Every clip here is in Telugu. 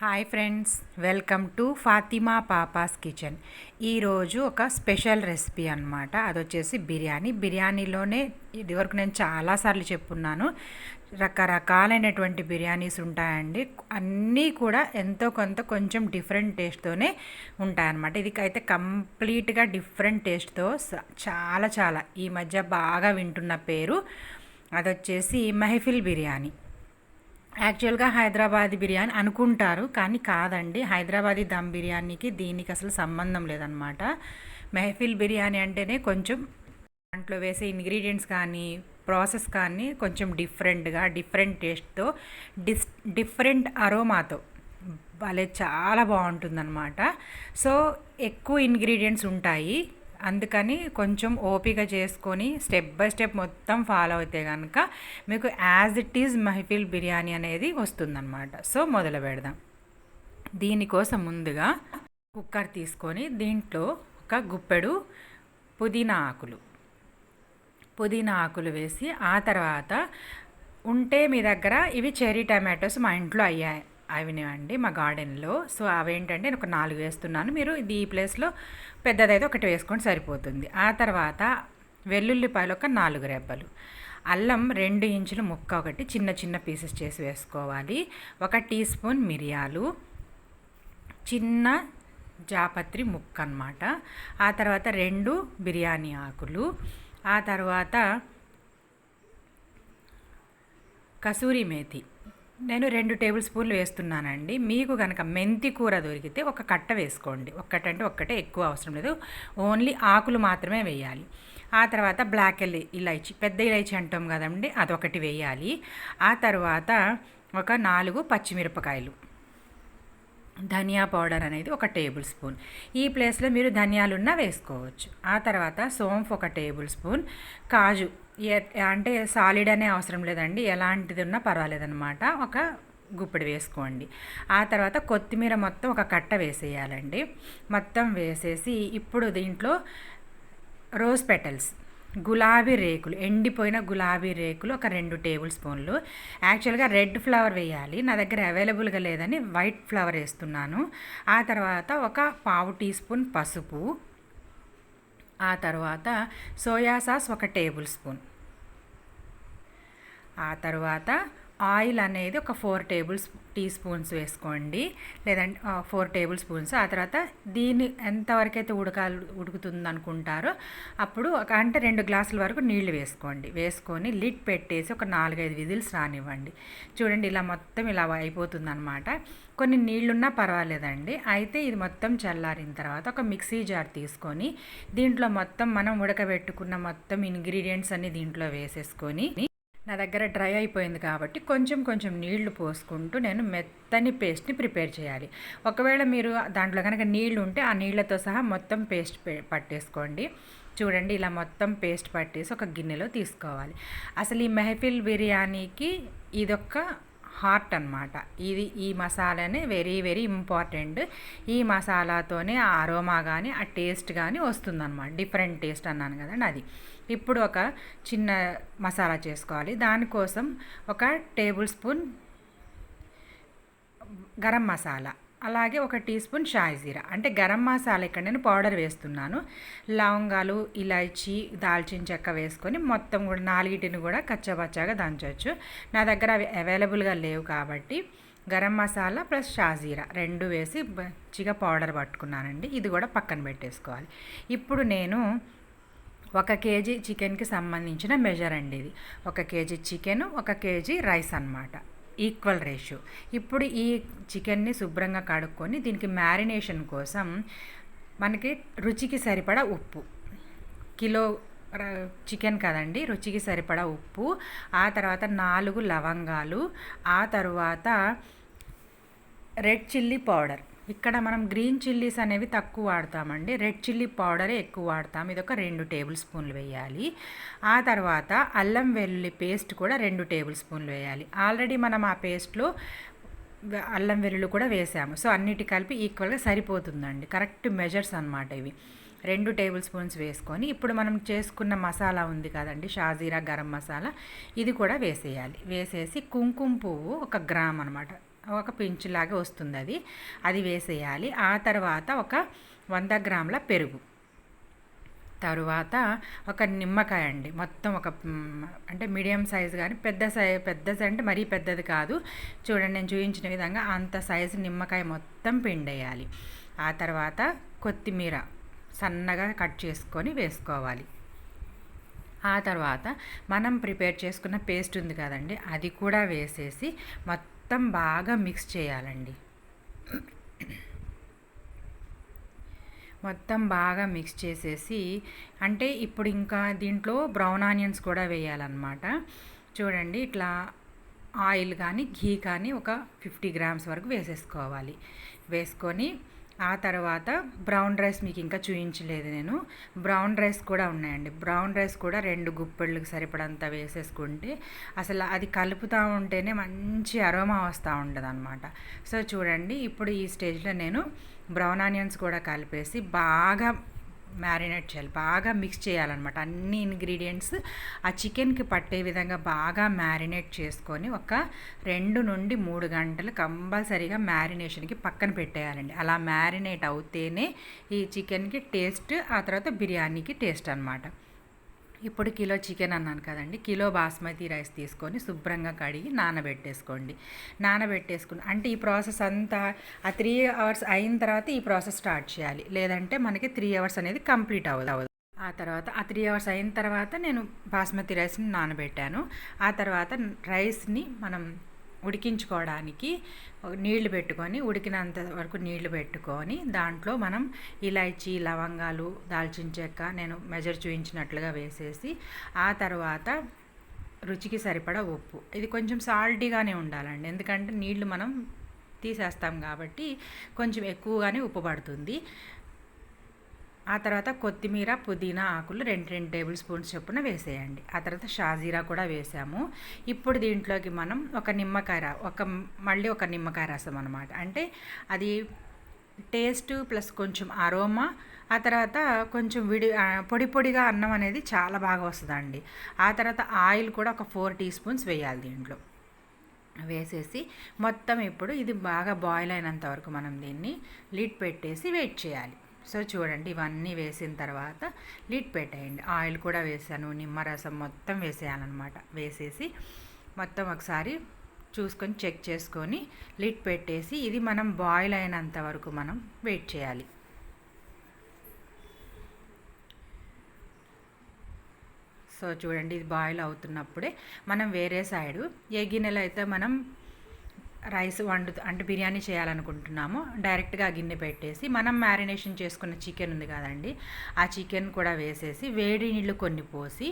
Hi friends welcome to Fatima papa's kitchen. ఈరోజు ఒక స్పెషల్ రెసిపీ అనమాట అది వచ్చేసి బిర్యానీ. బిర్యానీలోనే ఇదివరకు నేను చాలాసార్లు చెప్పున్నాను. రకరకాలైనటువంటి బిర్యానీస్ ఉంటాయండి. అన్నీ కూడా ఎంతో కొంత కొంచెం డిఫరెంట్ టేస్ట్తోనే ఉంటాయన్నమాట. ఇది అయితే కంప్లీట్గా డిఫరెంట్ టేస్ట్తో చాలా చాలా. ఈ మధ్య బాగా వింటున్న పేరు అది వచ్చేసి మెహఫిల్ బిర్యానీ. యాక్చువల్గా హైదరాబాదీ బిర్యానీ అనుకుంటారు కానీ కాదండి. హైదరాబాదీ దమ్ బిర్యానీకి దీనికి అసలు సంబంధం లేదనమాట మెహఫిల్ బిర్యానీ అంటేనే కొంచెం దాంట్లో వేసే ఇంగ్రీడియంట్స్ కానీ ప్రాసెస్ కానీ కొంచెం డిఫరెంట్గా డిఫరెంట్ టేస్ట్తో డిస్ డిఫరెంట్ అరోమాతో. భలే చాలా బాగుంటుందన్నమాట. సో ఎక్కువ ఇంగ్రీడియంట్స్ ఉంటాయి. అందుకని కొంచెం ఓపిక చేసుకొని స్టెప్ బై స్టెప్ మొత్తం ఫాలో అయితే కనుక మీకు as it is Mehfil biryani అనేది వస్తుందన్నమాట. సో మొదలు పెడదాం. దీనికోసం ముందుగా కుక్కర్ తీసుకొని దీంట్లో ఒక గుప్పెడు పుదీనా ఆకులు. పుదీనా ఆకులు వేసి ఆ తర్వాత ఉంటే మీ దగ్గర ఇవి చెరీ టమాటోస్ మా ఇంట్లో అయ్యాయి. అవినివ్వండి మా గార్డెన్లో. సో అవేంటంటే నేను ఒక నాలుగు వేస్తున్నాను. మీరు ఇది ఈ ప్లేస్లో పెద్దదైతే ఒకటి వేసుకొని సరిపోతుంది. ఆ తర్వాత వెల్లుల్లిపాయలు ఒక నాలుగు రెబ్బలు. అల్లం రెండు ఇంచులు ముక్క ఒకటి చిన్న చిన్న పీసెస్ చేసి వేసుకోవాలి. ఒక టీ స్పూన్ మిరియాలు. చిన్న జాపత్రి ముక్క అనమాట ఆ తర్వాత రెండు బిర్యానీ ఆకులు. ఆ తర్వాత కసూరి మేతి. నేను రెండు టేబుల్ స్పూన్లు వేస్తున్నానండి. మీకు కనుక మెంతి కూర దొరికితే ఒక కట్ట వేసుకోండి. ఒక్కటంటే ఒక్కటే ఎక్కువ అవసరం లేదు. ఓన్లీ ఆకులు మాత్రమే వేయాలి. ఆ తర్వాత బ్లాక్ ఎల్ ఇలైచి పెద్ద ఇలైచి అంటాం కదండి అదొకటి వేయాలి. ఆ తర్వాత ఒక నాలుగు పచ్చిమిరపకాయలు. ధనియా పౌడర్ అనేది ఒక టేబుల్ స్పూన్. ఈ ప్లేస్లో మీరు ధనియాలున్నా వేసుకోవచ్చు. ఆ తర్వాత సోంఫ్ ఒక టేబుల్ స్పూన్. కాజు అంటే సాలిడ్ అనే అవసరం లేదండి. ఎలాంటిది ఉన్నా పర్వాలేదన్నమాట. ఒక గుప్పిడి వేసుకోండి. ఆ తర్వాత కొత్తిమీర మొత్తం ఒక కట్ట వేసేయాలండి. మొత్తం వేసేసి ఇప్పుడు దీంట్లో రోజ్ పెటల్స్ గులాబీ రేకులు ఎండిపోయిన గులాబీ రేకులు ఒక రెండు టేబుల్ స్పూన్లు. యాక్చువల్గా రెడ్ ఫ్లవర్ వేయాలి. నా దగ్గర అవైలబుల్గా లేదని వైట్ ఫ్లవర్ వేస్తున్నాను. ఆ తర్వాత ఒక పావు టీ స్పూన్ పసుపు. ఆ తర్వాత సోయా సాస్ ఒక టేబుల్ స్పూన్. ఆ తర్వాత ఆయిల్ అనేది ఒక ఫోర్ టేబుల్ టీ స్పూన్స్ వేసుకోండి. లేదంటే ఫోర్ టేబుల్ స్పూన్స్. ఆ తర్వాత దీన్ని ఎంతవరకైతే ఉడకాలి ఉడుకుతుంది అనుకుంటారో అప్పుడు ఒక అంటే రెండు గ్లాసుల వరకు నీళ్ళు వేసుకోండి. వేసుకొని లిడ్ పెట్టేసి ఒక నాలుగైదు విజిల్స్ రానివ్వండి. చూడండి ఇలా మొత్తం ఇలా అయిపోతుంది అనమాట కొన్ని నీళ్ళున్నా పర్వాలేదండి. అయితే ఇది మొత్తం చల్లారిన తర్వాత ఒక మిక్సీ జార్ తీసుకొని దీంట్లో మొత్తం మనం ఉడకబెట్టుకున్న మొత్తం ఇంగ్రీడియంట్స్ అన్ని దీంట్లో వేసేసుకొని నా దగ్గర డ్రై అయిపోయింది కాబట్టి కొంచెం కొంచెం నీళ్ళు పోసుకుంటూ నేను మెత్తని పేస్ట్ని ప్రిపేర్ చేయాలి. ఒకవేళ మీరు దాంట్లో కనుక నీళ్ళు ఉంటే ఆ నీళ్ళతో సహా మొత్తం పేస్ట్ పట్టేసుకోండి. చూడండి ఇలా మొత్తం పేస్ట్ పట్టేసి ఒక గిన్నెలో తీసుకోవాలి. అసలు ఈ మెహఫిల్ బిర్యానీకి ఇదొక హార్ట్ అనమాట ఇది ఈ మసాలానే వెరీ వెరీ ఇంపార్టెంట్. ఈ మసాలాతోనే ఆ అరోమా కానీ ఆ టేస్ట్ కానీ వస్తుందన్నమాట. డిఫరెంట్ టేస్ట్ అన్నాను కదండి అది ఇప్పుడు ఒక చిన్న మసాలా చేసుకోవాలి. దానికోసం ఒక టేబుల్ స్పూన్ గరం మసాలా. అలాగే ఒక టీ స్పూన్ షాయిజీరా అంటే గరం మసాలా ఇక్కడ నేను పౌడర్ వేస్తున్నాను. లవంగాలు ఇలాచి దాల్చిన చెక్క వేసుకొని మొత్తం కూడా నాలుగిటిని కూడా కచ్చబచ్చాగా దంచవచ్చు నా దగ్గర అవి అవైలబుల్గా లేవు కాబట్టి గరం మసాలా ప్లస్ షాజీరా రెండు వేసి మంచిగా పౌడర్ పట్టుకున్నానండి. ఇది కూడా పక్కన పెట్టేసుకోవాలి. ఇప్పుడు నేను ఒక కేజీ చికెన్కి సంబంధించిన మెజర్ అండి ఇది. ఒక కేజీ చికెన్ ఒక కేజీ రైస్ అనమాట ఈక్వల్ రేషియో. ఇప్పుడు ఈ చికెన్ని శుభ్రంగా కడుక్కొని దీనికి మ్యారినేషన్ కోసం మనకి రుచికి సరిపడా ఉప్పు. కిలో చికెన్ కదండి రుచికి సరిపడా ఉప్పు ఆ తర్వాత నాలుగు లవంగాలు ఆ తర్వాత రెడ్ చిల్లీ పౌడర్. ఇక్కడ మనం గ్రీన్ చిల్లీస్ అనేవి తక్కువ వాడతామండి. రెడ్ చిల్లీ పౌడరే ఎక్కువ వాడతాం. ఇది ఒక రెండు టేబుల్ స్పూన్లు వేయాలి. ఆ తర్వాత అల్లం వెల్లుల్లి పేస్ట్ కూడా రెండు టేబుల్ స్పూన్లు వేయాలి. ఆల్రెడీ మనం ఆ పేస్ట్లో అల్లం వెల్లుల్లి కూడా వేసాము. సో అన్నిటి కలిపి ఈక్వల్గా సరిపోతుందండి. కరెక్ట్ మెజర్స్ అనమాట ఇవి. రెండు టేబుల్ స్పూన్స్ వేసుకొని ఇప్పుడు మనం చేసుకున్న మసాలా ఉంది కదండి షాజీరా గరం మసాలా. ఇది కూడా వేసేయాలి. వేసేసి కుంకుమ పువ్వు ఒక గ్రామ్ అనమాట ఒక పించులాగా వస్తుంది అది అది వేసేయాలి. ఆ తర్వాత ఒక వంద గ్రాముల పెరుగు. తరువాత ఒక నిమ్మకాయ అండి. మొత్తం ఒక అంటే మీడియం సైజు కానీ పెద్ద సైజ్ పెద్ద అంటే మరీ పెద్దది కాదు. చూడండి నేను చూపించిన విధంగా అంత సైజు నిమ్మకాయ మొత్తం పిండేయాలి. ఆ తర్వాత కొత్తిమీర సన్నగా కట్ చేసుకొని వేసుకోవాలి. ఆ తర్వాత మనం ప్రిపేర్ చేసుకున్న పేస్ట్ ఉంది కదండి అది కూడా వేసేసి మొత్తం మొత్తం బాగా మిక్స్ చేయాలండి. మొత్తం బాగా మిక్స్ చేసేసి అంటే ఇప్పుడు ఇంకా దీంట్లో బ్రౌన్ ఆనియన్స్ కూడా వేయాలన్నమాట. చూడండి ఇట్లా ఆయిల్ కానీ ఘీ కానీ ఒక ఫిఫ్టీ గ్రామ్స్ వరకు వేసేసుకోవాలి. వేసుకొని ఆ తర్వాత బ్రౌన్ రైస్ మీకు ఇంకా చూపించలేదు నేను. బ్రౌన్ రైస్ కూడా ఉన్నాయండి. బ్రౌన్ రైస్ కూడా రెండు గుప్పెళ్ళకి సరిపడంత వేసేసుకుంటే అసలు అది కలుపుతూ ఉంటేనే మంచి అరోమా వస్తూ ఉంటుంది అనమాట సో చూడండి ఇప్పుడు ఈ స్టేజ్లో నేను బ్రౌన్ ఆనియన్స్ కూడా కలిపేసి బాగా మ్యారినేట్ చేయాలి. బాగా మిక్స్ చేయాలన్నమాట. అన్ని ఇంగ్రీడియంట్స్ ఆ చికెన్కి పట్టే విధంగా బాగా మ్యారినేట్ చేసుకొని ఒక రెండు నుండి మూడు గంటలు కంపల్సరీగా మ్యారినేషన్కి పక్కన పెట్టేయాలండి. అలా మ్యారినేట్ అవుతేనే ఈ చికెన్కి టేస్ట్ ఆ తర్వాత బిర్యానీకి టేస్ట్ అనమాట ఇప్పుడు కిలో చికెన్ అన్నాను కదండి. కిలో బాస్మతి రైస్ తీసుకొని శుభ్రంగా కడిగి నానబెట్టేసుకోండి. నానబెట్టేసుకుని అంటే ఈ ప్రాసెస్ అంతా ఆ త్రీ అవర్స్ అయిన తర్వాత ఈ ప్రాసెస్ స్టార్ట్ చేయాలి. లేదంటే మనకి త్రీ అవర్స్ అనేది కంప్లీట్ అవ్వదు. ఆ తర్వాత ఆ త్రీ అవర్స్ అయిన తర్వాత నేను బాస్మతి రైస్ని నానబెట్టాను. ఆ తర్వాత రైస్ని మనం ఉడికించుకోవడానికి నీళ్ళు పెట్టుకొని ఉడికినంత వరకు నీళ్ళు పెట్టుకొని దాంట్లో మనం ఇలాచీ లవంగాలు దాల్చిన చెక్క నేను మెజర్ చూపించినట్లుగా వేసేసి ఆ తర్వాత రుచికి సరిపడా ఉప్పు. ఇది కొంచెం సాల్టీగానే ఉండాలండి. ఎందుకంటే నీళ్ళు మనం తీసేస్తాం కాబట్టి కొంచెం ఎక్కువగానే ఉప్పు పడుతుంది. ఆ తర్వాత కొత్తిమీర పుదీనా ఆకులు రెండు రెండు టేబుల్ స్పూన్స్ చొప్పున వేసేయండి. ఆ తర్వాత షాజీరా కూడా వేసాము. ఇప్పుడు దీంట్లోకి మనం ఒక నిమ్మకాయ ఒక మళ్ళీ ఒక నిమ్మకాయ రసం అనమాట అంటే అది టేస్ట్ ప్లస్ కొంచెం అరోమా ఆ తర్వాత కొంచెం విడి పొడి పొడిగా అన్నం అనేది చాలా బాగా వస్తుందండి. ఆ తర్వాత ఆయిల్ కూడా ఒక ఫోర్ టీ స్పూన్స్ వేయాలి దీంట్లో. వేసేసి మొత్తం ఇప్పుడు ఇది బాగా బాయిల్ అయినంత వరకు మనం దీన్ని లిడ్ పెట్టేసి వెయిట్ చేయాలి. సో చూడండి ఇవన్నీ వేసిన తర్వాత లిడ్ పెట్టేయండి. ఆయిల్ కూడా వేసాను నిమ్మరసం మొత్తం వేసేయాలన్నమాట. వేసేసి మొత్తం ఒకసారి చూసుకొని చెక్ చేసుకొని లిడ్ పెట్టేసి ఇది మనం బాయిల్ అయినంత వరకు మనం వెయిట్ చేయాలి. సో చూడండి ఇది బాయిల్ అవుతున్నప్పుడే మనం వేరే సైడు ఏ గిన్నెలో అయితే మనం రైస్ వండు అంటే బిర్యానీ చేయాలనుకుంటున్నాము. డైరెక్ట్గా గిన్నె పెట్టేసి మనం మ్యారినేషన్ చేసుకున్న చికెన్ ఉంది కదండి ఆ చికెన్ కూడా వేసేసి వేడి నీళ్ళు కొన్ని పోసి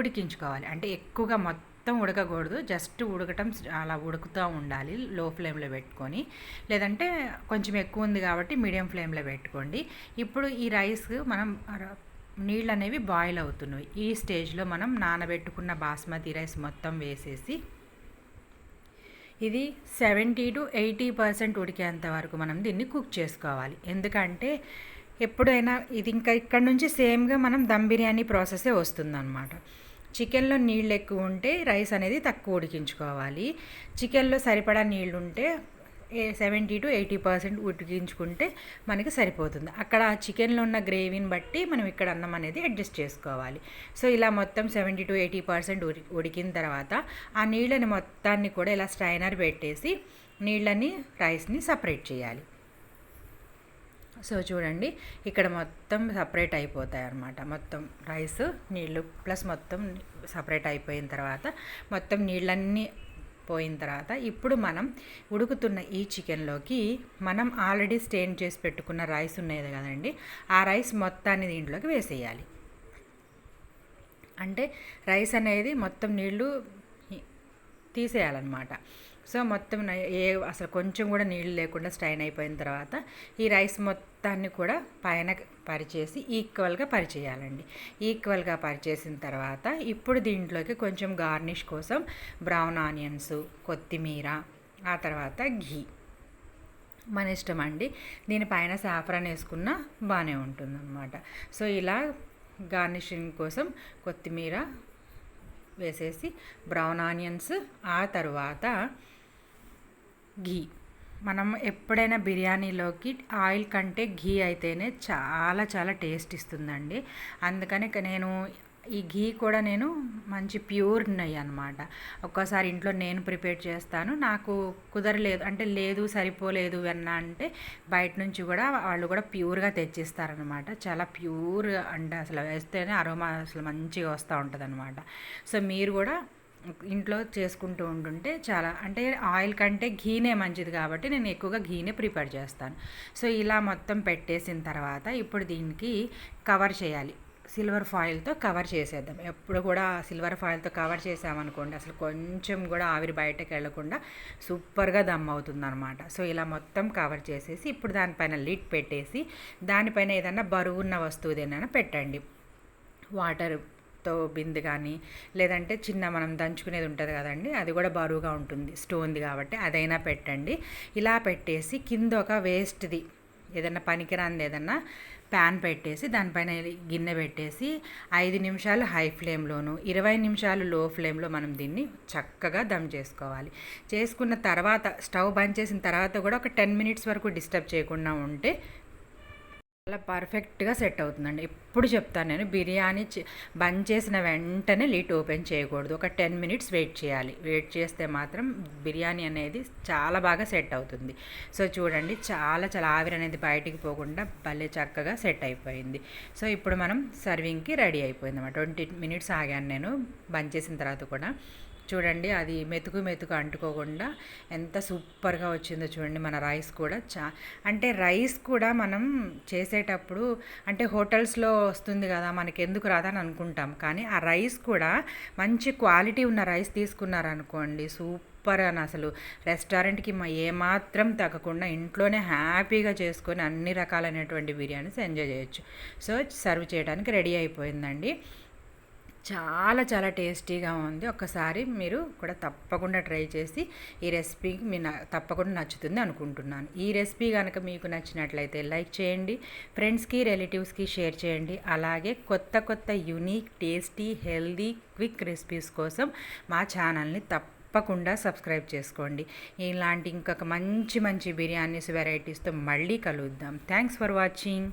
ఉడికించుకోవాలి. అంటే ఎక్కువగా మొత్తం ఉడకకూడదు జస్ట్ ఉడకటం అలా ఉడుకుతూ ఉండాలి లో ఫ్లేమ్లో పెట్టుకొని. లేదంటే కొంచెం ఎక్కువ ఉంది కాబట్టి మీడియం ఫ్లేమ్లో పెట్టుకోండి. ఇప్పుడు ఈ రైస్ మనం నీళ్ళు అనేవి బాయిల్ అవుతున్నాయి ఈ స్టేజ్లో మనం నానబెట్టుకున్న బాస్మతి రైస్ మొత్తం వేసేసి ఇది సెవెంటీ టు ఎయిటీ పర్సెంట్ ఉడికేంత వరకు మనం దీన్ని కుక్ చేసుకోవాలి. ఎందుకంటే ఎప్పుడైనా ఇది ఇంకా ఇక్కడ నుంచి సేమ్గా మనం దమ్ బిర్యానీ ప్రాసెసే వస్తుందన్నమాట. చికెన్లో నీళ్ళు ఎక్కువ ఉంటే రైస్ అనేది తక్కువ ఉడికించుకోవాలి. చికెన్లో సరిపడా నీళ్ళు ఉంటే సెవెంటీ టు ఎయిటీ పర్సెంట్ ఉడికించుకుంటే మనకి సరిపోతుంది. అక్కడ చికెన్లో ఉన్న గ్రేవీని బట్టి మనం ఇక్కడ అన్నం అనేది అడ్జస్ట్ చేసుకోవాలి. సో ఇలా మొత్తం సెవెంటీ టు ఎయిటీ పర్సెంట్ ఉడికిన తర్వాత ఆ నీళ్ళని మొత్తాన్ని కూడా ఇలా స్ట్రైనర్ పెట్టేసి నీళ్ళని రైస్ని సపరేట్ చేయాలి. సో చూడండి ఇక్కడ మొత్తం సపరేట్ అయిపోతాయి అన్నమాట. మొత్తం రైస్ నీళ్ళు ప్లస్ మొత్తం సపరేట్ అయిపోయిన తర్వాత మొత్తం నీళ్ళన్నీ పోయిన తర్వాత ఇప్పుడు మనం ఉడుకుతున్న ఈ చికెన్లోకి మనం ఆల్రెడీ స్టెయిన్ చేసి పెట్టుకున్న రైస్ ఉన్నది కదండి ఆ రైస్ మొత్తాన్ని దీంట్లోకి వేసేయాలి. అంటే రైస్ అనేది మొత్తం నీళ్ళు తీసేయాలన్నమాట. సో మొత్తం ఏ అసలు కొంచెం కూడా నీళ్ళు లేకుండా స్ట్రైన్ అయిపోయిన తర్వాత ఈ రైస్ మొత్తాన్ని కూడా పైన పరిచేసి ఈక్వల్గా పరిచేయాలండి. ఈక్వల్గా పరిచేసిన తర్వాత ఇప్పుడు దీంట్లోకి కొంచెం గార్నిష్ కోసం బ్రౌన్ ఆనియన్స్ కొత్తిమీర ఆ తర్వాత ఘీ. మన ఇష్టం అండి. దీనిపైన సాఫ్రాన్ వేసుకున్న బాగానే ఉంటుందన్నమాట. సో ఇలా గార్నిషింగ్ కోసం కొత్తిమీర వేసేసి బ్రౌన్ ఆనియన్స్ ఆ తర్వాత ఘీ. మనం ఎప్పుడైనా బిర్యానీలోకి ఆయిల్ కంటే ఘీ అయితేనే చాలా చాలా టేస్ట్ ఇస్తుందండి. అందుకని నేను ఈ ఘీ కూడా నేను మంచి ప్యూర్ నెయ్యి అనమాట ఒక్కోసారి ఇంట్లో నేను ప్రిపేర్ చేస్తాను. నాకు కుదరలేదు అంటే లేదు సరిపోలేదు అన్న అంటే బయట నుంచి కూడా వాళ్ళు కూడా ప్యూర్గా తెచ్చిస్తారనమాట చాలా ప్యూర్ అంటే అసలు వేస్తేనే అరోమా అసలు మంచిగా వస్తూ ఉంటుంది అనమాట సో మీరు కూడా ఇంట్లో చేసుకుంటూ ఉంటుంటే చాలా అంటే ఆయిల్ కంటే ఘీనే మంచిది కాబట్టి నేను ఎక్కువగా ఘీనే ప్రిపేర్ చేస్తాను. సో ఇలా మొత్తం పెట్టేసిన తర్వాత ఇప్పుడు దీనికి కవర్ చేయాలి. సిల్వర్ ఫాయిల్తో కవర్ చేసేద్దాం. ఎప్పుడు కూడా సిల్వర్ ఫాయిల్తో కవర్ చేసామనుకోండి అసలు కొంచెం కూడా ఆవిరి బయటకు వెళ్ళకుండా సూపర్గా దమ్ అవుతుంది అనమాట సో ఇలా మొత్తం కవర్ చేసేసి ఇప్పుడు దానిపైన లిడ్ పెట్టేసి దానిపైన ఏదైనా బరువున్న వస్తువు ఏదైనా పెట్టండి. వాటర్తో బిందె కానీ లేదంటే చిన్న మనం దంచుకునేది ఉంటుంది కదండి అది కూడా బరువుగా ఉంటుంది స్టోన్ది కాబట్టి అదైనా పెట్టండి. ఇలా పెట్టేసి కింద ఒక వేస్ట్ది ఏదైనా పనికిరాంది ఏదన్నా ప్యాన్ పెట్టేసి దానిపైన గిన్నె పెట్టేసి ఐదు నిమిషాలు హై ఫ్లేమ్లోను ఇరవై నిమిషాలు లో ఫ్లేమ్లో మనం దీన్ని చక్కగా దమ్ చేసుకోవాలి. చేసుకున్న తర్వాత స్టవ్ బంద్ చేసిన తర్వాత కూడా ఒక టెన్ మినిట్స్ వరకు డిస్టర్బ్ చేయకుండా ఉంటే చాలా పర్ఫెక్ట్గా సెట్ అవుతుందండి. ఎప్పుడు చెప్తాను నేను బిర్యానీ బంద్ చేసిన వెంటనే లీట్ ఓపెన్ చేయకూడదు. ఒక టెన్ మినిట్స్ వెయిట్ చేయాలి. వెయిట్ చేస్తే మాత్రం బిర్యానీ అనేది చాలా బాగా సెట్ అవుతుంది. సో చూడండి చాలా చాలా ఆవిరి అనేది బయటికి పోకుండా భలే చక్కగా సెట్ అయిపోయింది. సో ఇప్పుడు మనం సర్వింగ్కి రెడీ అయిపోయింది అన్నమాట ట్వంటీ మినిట్స్ ఆగాను నేను బంద్ చేసిన తర్వాత కూడా. చూడండి అది మెతుకు మెతుకు అంటుకోకుండా ఎంత సూపర్గా వచ్చిందో చూడండి మన రైస్ కూడా చా అంటే రైస్ కూడా మనం చేసేటప్పుడు అంటే హోటల్స్లో వస్తుంది కదా మనకి ఎందుకు రాదని అనుకుంటాం. కానీ ఆ రైస్ కూడా మంచి క్వాలిటీ ఉన్న రైస్ తీసుకున్నారనుకోండి సూపర్ అని అసలు. రెస్టారెంట్కి ఏమాత్రం తగ్గకుండా ఇంట్లోనే హ్యాపీగా చేసుకొని అన్ని రకాలైనటువంటి బిర్యానీస్ ఎంజాయ్ చేయొచ్చు. సో సర్వ్ చేయడానికి రెడీ అయిపోయిందండి. చాలా చాలా టేస్టీగా ఉంది. ఒక్కసారి మీరు కూడా తప్పకుండా ట్రై చేసి ఈ రెసిపీకి మీ తప్పకుండా నచ్చుతుంది అనుకుంటున్నాను. ఈ రెసిపీ కనుక మీకు నచ్చినట్లయితే లైక్ చేయండి ఫ్రెండ్స్కి రిలేటివ్స్కి షేర్ చేయండి. అలాగే కొత్త కొత్త unique tasty healthy quick recipes కోసం మా ఛానల్ని తప్పకుండా సబ్స్క్రైబ్ చేసుకోండి. ఇలాంటి ఇంకొక మంచి మంచి బిర్యానీస్ వెరైటీస్తో మళ్ళీ కలుద్దాం. Thanks for watching.